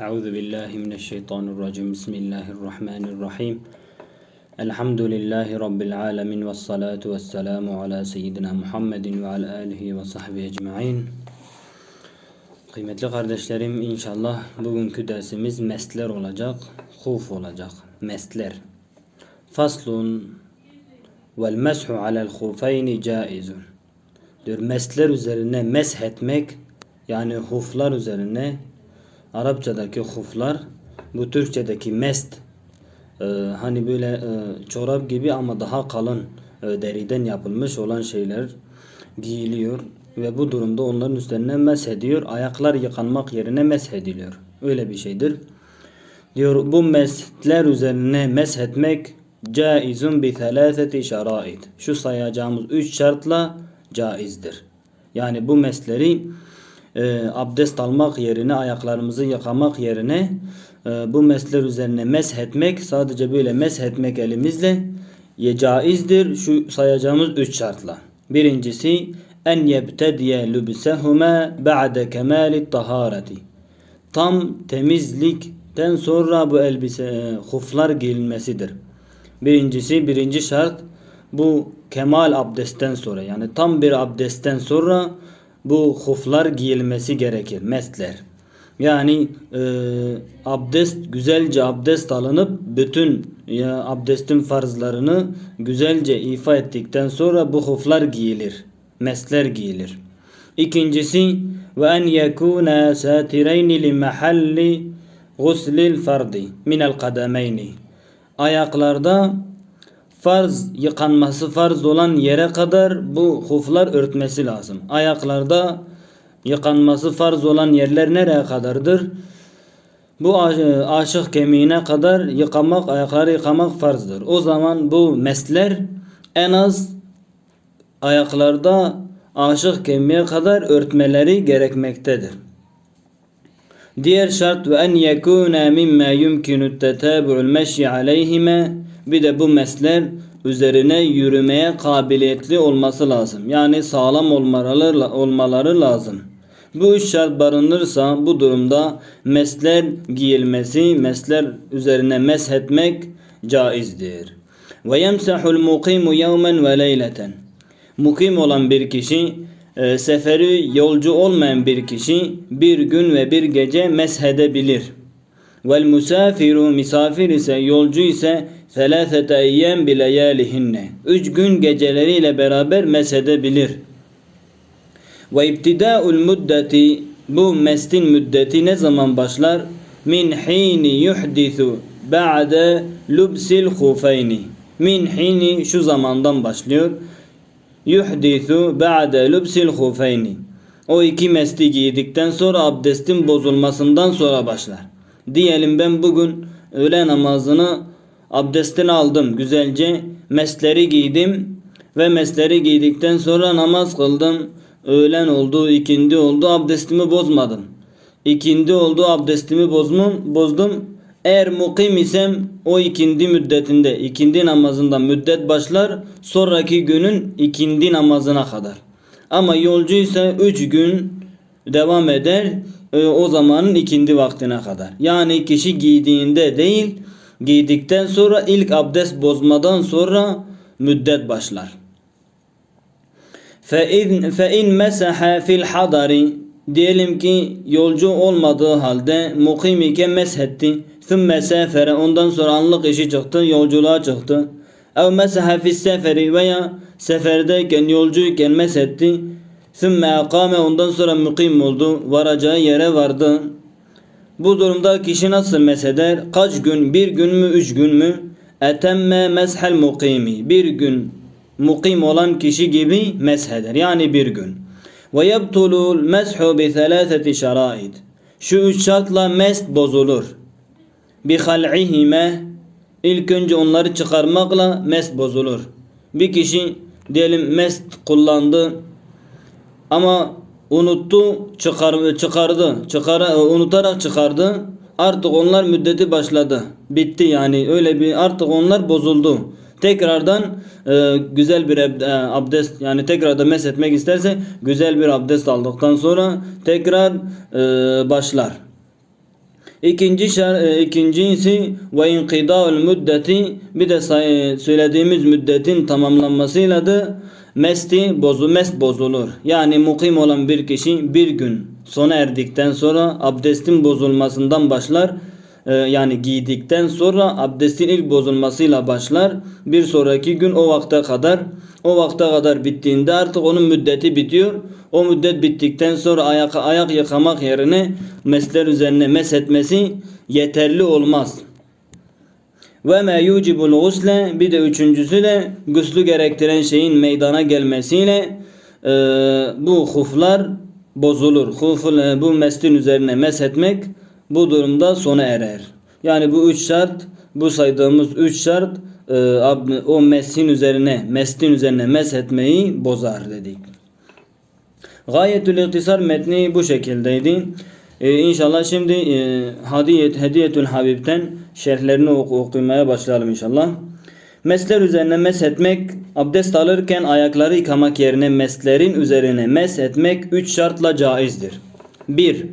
أعوذ بالله من الشيطان الرجيم بسم الله الرحمن الرحيم الحمد لله رب العالمين والصلاة والسلام على سيدنا Muhammed ve ala alihi ve sahbihi ecmaîn. Kıymetli kardeşlerim inşallah bugünkü dersimiz mesler olacak, huf olacak. Mesler. Faslun vel meshu alel hufeyni caizun. Diyor mesler üzerine mesh etmek yani huflar üzerine Arapçadaki huflar bu Türkçedeki mest e, hani böyle e, çorap gibi ama daha kalın e, deriden yapılmış olan şeyler giyiliyor ve bu durumda onların üstlerine mesh ediyor. Ayaklar yıkanmak yerine mesh ediliyor. Öyle bir şeydir. Diyor bu mesler üzerine mesh etmek caizun bi thalâtheti şerait. Şu sayacağımız üç şartla caizdir. Yani bu mesleri e, abdest almak yerine ayaklarımızı yıkamak yerine e, bu mesler üzerine mesh etmek sadece böyle mesh etmek elimizle ye caizdir şu sayacağımız üç şartla. Birincisi en yebtediye lübsehuma ba'de kemali tahareti. Tam temizlikten sonra bu elbise e, huflar giyilmesidir. Birincisi birinci şart bu kemal abdestten sonra yani tam bir abdestten sonra bu huflar giyilmesi gerekir. Mesler. Yani e, abdest güzelce abdest alınıp bütün ya, abdestin farzlarını güzelce ifa ettikten sonra bu huflar giyilir. Mesler giyilir. İkincisi ve en yekuna satireyni li mahalli guslil fardi minel kademeyni. Ayaklarda farz yıkanması farz olan yere kadar bu huflar örtmesi lazım. Ayaklarda yıkanması farz olan yerler nereye kadardır? Bu aşık kemiğine kadar yıkamak, ayakları yıkamak farzdır. O zaman bu mesler en az ayaklarda aşık kemiğe kadar örtmeleri gerekmektedir. Diğer şart ve en yekuna mimma yumkinu tetabu'ul meşyi aleyhime bir de bu mesler üzerine yürümeye kabiliyetli olması lazım. Yani sağlam olmaları, olmaları lazım. Bu üç şart barınırsa bu durumda mesler giyilmesi, mesler üzerine mesh etmek caizdir. Ve yemsahul mukimu yevmen ve leyleten. Mukim olan bir kişi, e, seferi yolcu olmayan bir kişi bir gün ve bir gece meshedebilir. Vel musafiru misafir ise yolcu ise selâfete eyyem bileyâlihinne. Üç gün geceleriyle beraber mesedebilir. Ve ibtidâul muddeti bu mestin müddeti ne zaman başlar? Min hini yuhdisu ba'de lubsil hufeyni. Min hini şu zamandan başlıyor. Yuhdisu ba'de lubsil hufeyni. O iki mesti giydikten sonra abdestin bozulmasından sonra başlar. Diyelim ben bugün öğle namazını abdestini aldım güzelce mesleri giydim ve mesleri giydikten sonra namaz kıldım. Öğlen oldu, ikindi oldu, abdestimi bozmadım. İkindi oldu, abdestimi bozmum, bozdum. Eğer mukim isem o ikindi müddetinde, ikindi namazında müddet başlar, sonraki günün ikindi namazına kadar. Ama yolcu ise üç gün devam eder, e, o zamanın ikindi vaktine kadar. Yani kişi giydiğinde değil, giydikten sonra ilk abdest bozmadan sonra müddet başlar. فَاِنْ فَاِنْ مَسَحَ فِي الْحَضَرِ Diyelim ki yolcu olmadığı halde mukim iken meshetti. Thümme sefere ondan sonra anlık işi çıktı, yolculuğa çıktı. Ev mesaha fis seferi veya seferdeyken yolcuyken mesetti. Thümme akame ondan sonra mukim oldu. Varacağı yere vardı. Bu durumda kişi nasıl mesheder? Kaç gün? Bir gün mü? Üç gün mü? Etemme meshel mukimi. Bir gün mukim olan kişi gibi mesheder. Yani bir gün. Ve yebtulul meshu bi thalâtheti şerait. Şu üç şartla mest bozulur. Bi hal'ihime ilk önce onları çıkarmakla mest bozulur. Bir kişi diyelim mest kullandı ama unuttu çıkar, çıkardı çıkar, unutarak çıkardı. Artık onlar müddeti başladı. Bitti yani. Öyle bir artık onlar bozuldu. Tekrardan e, güzel bir e, abdest yani tekrardan meshetmek isterse güzel bir abdest aldıktan sonra tekrar e, başlar İkinci şer, e, ikincisi ve inqidaul müddeti bir de söylediğimiz müddetin tamamlanmasıyla da mesti bozu mest bozulur. Yani mukim olan bir kişi bir gün sona erdikten sonra abdestin bozulmasından başlar. E, yani giydikten sonra abdestin ilk bozulmasıyla başlar. Bir sonraki gün o vakte kadar o vakte kadar bittiğinde artık onun müddeti bitiyor. O müddet bittikten sonra ayak, ayak yıkamak yerine mesler üzerine mes etmesi yeterli olmaz. Ve me yucibul gusle bir de üçüncüsü de güslü gerektiren şeyin meydana gelmesiyle e, bu huflar bozulur. Huful, e, bu meslin üzerine mes etmek bu durumda sona erer. Yani bu üç şart bu saydığımız üç şart e, o mesin üzerine meslin üzerine mes etmeyi bozar dedik. Gayetül İhtisar metni bu şekildeydi. Ee, inşallah şimdi e, Hadiyet, Hediyetül Habib'ten şerhlerini oku, okumaya başlayalım inşallah. Mesler üzerine mes etmek, abdest alırken ayakları yıkamak yerine meslerin üzerine mes etmek üç şartla caizdir. 1.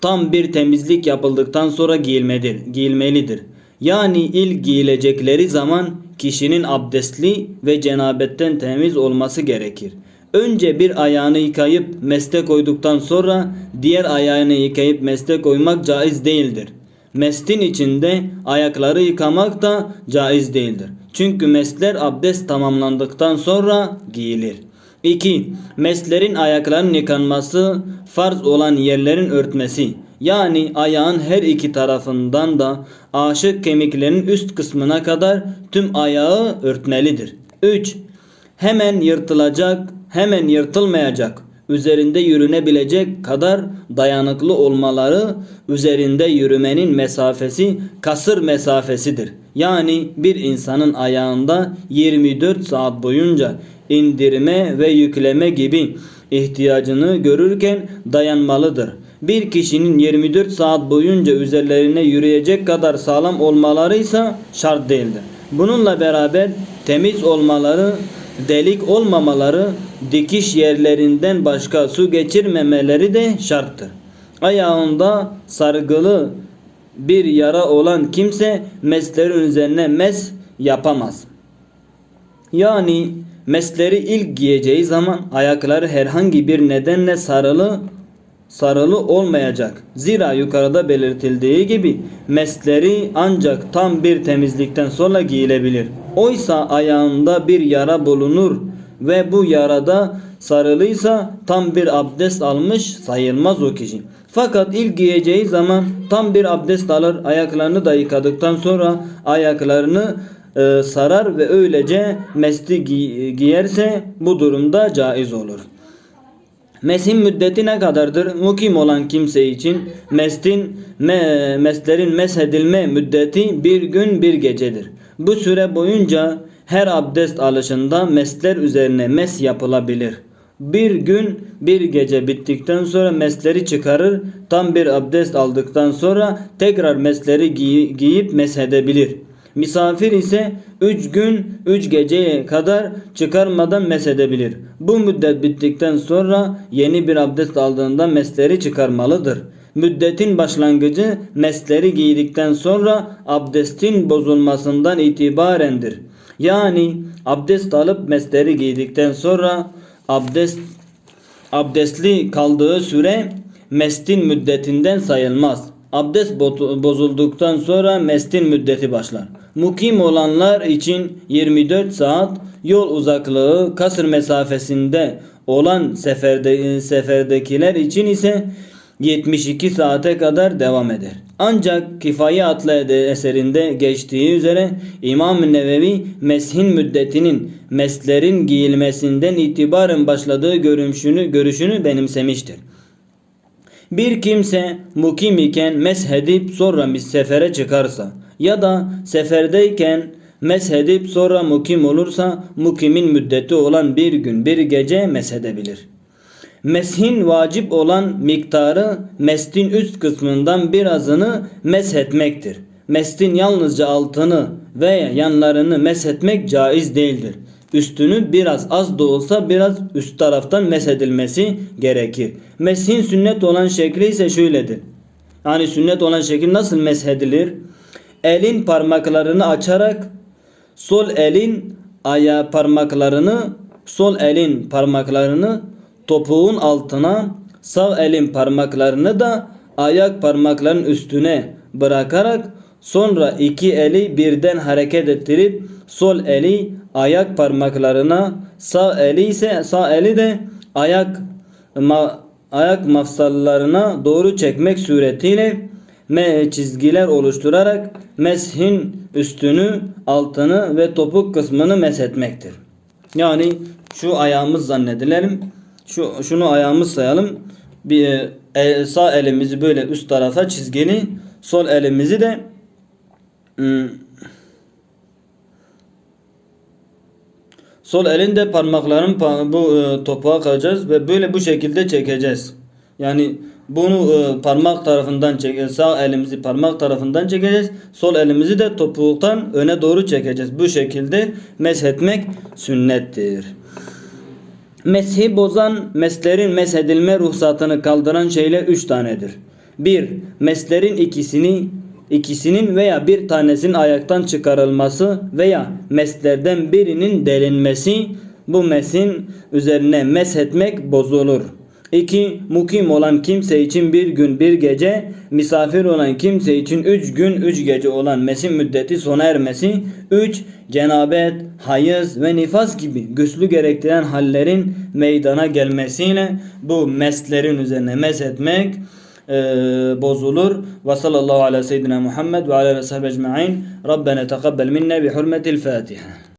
Tam bir temizlik yapıldıktan sonra giyilmedir, giyilmelidir. Yani ilk giyilecekleri zaman kişinin abdestli ve cenabetten temiz olması gerekir. Önce bir ayağını yıkayıp meste koyduktan sonra diğer ayağını yıkayıp meste koymak caiz değildir. Mestin içinde ayakları yıkamak da caiz değildir. Çünkü mesler abdest tamamlandıktan sonra giyilir. 2. Meslerin ayaklarının yıkanması farz olan yerlerin örtmesi. Yani ayağın her iki tarafından da aşık kemiklerin üst kısmına kadar tüm ayağı örtmelidir. 3 hemen yırtılacak, hemen yırtılmayacak, üzerinde yürünebilecek kadar dayanıklı olmaları üzerinde yürümenin mesafesi kasır mesafesidir. Yani bir insanın ayağında 24 saat boyunca indirme ve yükleme gibi ihtiyacını görürken dayanmalıdır. Bir kişinin 24 saat boyunca üzerlerine yürüyecek kadar sağlam olmaları ise şart değildir. Bununla beraber temiz olmaları delik olmamaları, dikiş yerlerinden başka su geçirmemeleri de şarttır. Ayağında sargılı bir yara olan kimse meslerin üzerine mes yapamaz. Yani mesleri ilk giyeceği zaman ayakları herhangi bir nedenle sarılı sarılı olmayacak. Zira yukarıda belirtildiği gibi mesleri ancak tam bir temizlikten sonra giyilebilir. Oysa ayağında bir yara bulunur ve bu yarada sarılıysa tam bir abdest almış sayılmaz o kişi. Fakat ilk giyeceği zaman tam bir abdest alır, ayaklarını da yıkadıktan sonra ayaklarını e, sarar ve öylece mesli gi- giyerse bu durumda caiz olur. Mesin müddeti ne kadardır? Mukim olan kimse için mestin me, meslerin meshedilme müddeti bir gün bir gecedir. Bu süre boyunca her abdest alışında mesler üzerine mes yapılabilir. Bir gün bir gece bittikten sonra mesleri çıkarır. Tam bir abdest aldıktan sonra tekrar mesleri giy- giyip meshedebilir. Misafir ise 3 gün 3 geceye kadar çıkarmadan mesedebilir. Bu müddet bittikten sonra yeni bir abdest aldığında mesleri çıkarmalıdır. Müddetin başlangıcı mesleri giydikten sonra abdestin bozulmasından itibarendir. Yani abdest alıp mesleri giydikten sonra abdest abdestli kaldığı süre mestin müddetinden sayılmaz. Abdest bozulduktan sonra mestin müddeti başlar. Mukim olanlar için 24 saat yol uzaklığı kasır mesafesinde olan seferde, seferdekiler için ise 72 saate kadar devam eder. Ancak Kifaye adlı eserinde geçtiği üzere İmam-ı Nevevi meshin müddetinin meslerin giyilmesinden itibaren başladığı görüşünü, görüşünü benimsemiştir. Bir kimse mukim iken meshedip sonra bir sefere çıkarsa ya da seferdeyken meshedip sonra mukim olursa mukimin müddeti olan bir gün bir gece meshedebilir. Meshin vacip olan miktarı mestin üst kısmından birazını meshetmektir. Mestin yalnızca altını veya yanlarını meshetmek caiz değildir. Üstünü biraz az da olsa biraz üst taraftan mesedilmesi gerekir. Meshin sünnet olan şekli ise şöyledir. Yani sünnet olan şekil nasıl meshedilir? Elin parmaklarını açarak sol elin aya parmaklarını sol elin parmaklarını topuğun altına sağ elin parmaklarını da ayak parmaklarının üstüne bırakarak sonra iki eli birden hareket ettirip sol eli ayak parmaklarına sağ eli ise sağ eli de ayak ma- ayak mafsallarına doğru çekmek suretiyle me çizgiler oluşturarak meshin üstünü, altını ve topuk kısmını meshetmektir. Yani şu ayağımız zannedilelim. Şu şunu ayağımız sayalım. Bir e, sağ elimizi böyle üst tarafa çizgili, sol elimizi de hmm, Sol elinde parmakların pa- bu e, topuğa kalacağız ve böyle bu şekilde çekeceğiz. Yani bunu e, parmak tarafından çekeceğiz. Sağ elimizi parmak tarafından çekeceğiz. Sol elimizi de topuktan öne doğru çekeceğiz. Bu şekilde meshetmek sünnettir. Meshi bozan meslerin meshedilme ruhsatını kaldıran şeyler üç tanedir. 1. Meslerin ikisini ikisinin veya bir tanesinin ayaktan çıkarılması veya meslerden birinin delinmesi bu mesin üzerine meshetmek bozulur. 2. Mukim olan kimse için bir gün bir gece, misafir olan kimse için üç gün üç gece olan mesin müddeti sona ermesi. 3. Cenabet, hayız ve nifas gibi güçlü gerektiren hallerin meydana gelmesiyle bu meslerin üzerine meshetmek e, bozulur. Ve sallallahu ala seyyidina Muhammed ve ala sahbihi ecma'in. Rabbena tekabbel minna bi hurmetil Fatiha.